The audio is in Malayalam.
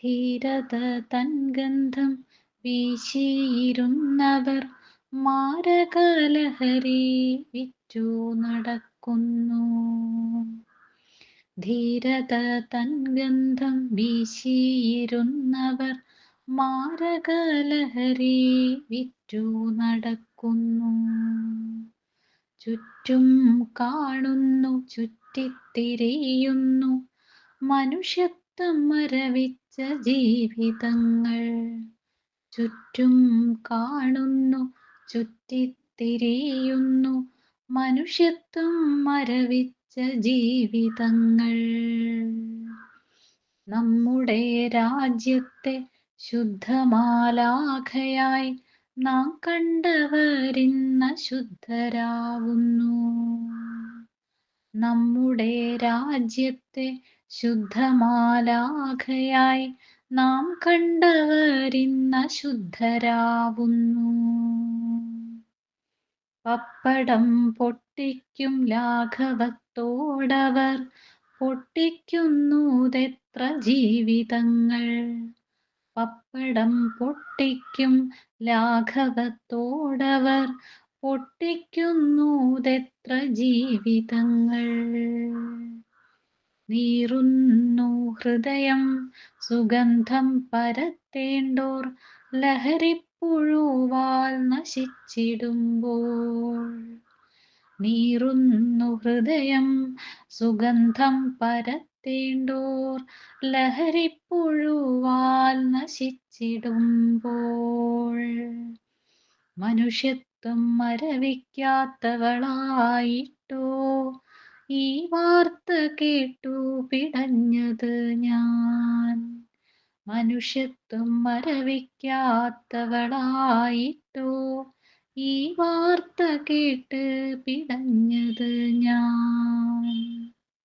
ധീരത തൻ ഗന്ധം വീശിയിരുന്നവർ മാരകലഹരി വിറ്റു നടക്കുന്നു. ധീരത തൻ ഗന്ധം വീശിയിരുന്നവർ മാരകലഹരി വിറ്റു നടക്കുന്നു. ചുറ്റും കാണുന്നു ചുറ്റിത്തിരിയുന്നു മനുഷ്യത്വം മരവിച്ച ജീവിതങ്ങൾ ചുറ്റും കാണുന്നു ചുറ്റിത്തിരിയുന്നു. മനുഷ്യത്വം മരവിച്ച ജീവിതങ്ങൾ. നമ്മുടെ രാജ്യത്തെ ശുദ്ധമാലാഖയായി നാം കണ്ടവരിന്ന ശുദ്ധരാവുന്നു. നമ്മുടെ രാജ്യത്തെ ശുദ്ധമാലാഖയായി നാം കണ്ടവരിന്ന ശുദ്ധരാവുന്നു. പപ്പടം പൊട്ടിക്കും ലാഘവത്തോടവർ പൊട്ടിക്കുന്നുതെത്ര ജീവിതങ്ങൾ. പപ്പടം പൊട്ടിക്കും ലാഘവത്തോടവർ പൊട്ടിക്കുന്നുതെത്ര ജീവിതങ്ങൾ. നീറുന്നു ഹൃദയം സുഗന്ധം പരത്തേണ്ടോർ. ലഹരിപ്പുഴുവാൽ നശിച്ചിടുമ്പോൾ. നീറുന്നു ഹൃദയം സുഗന്ധം പരത്തേണ്ടോർ. ലഹരിപ്പുഴുവാൽ നശിച്ചിടുമ്പോൾ. മനുഷ്യത്വം മരവിക്കാത്തവളായിട്ടോ? ഈ വാർത്ത കേട്ടു പിടഞ്ഞത് ഞാൻ. മനുഷ്യത്വം മരവിക്കാത്തവളായിട്ടോ? ഈ വാർത്ത കേട്ട് പിടഞ്ഞത് ഞാൻ.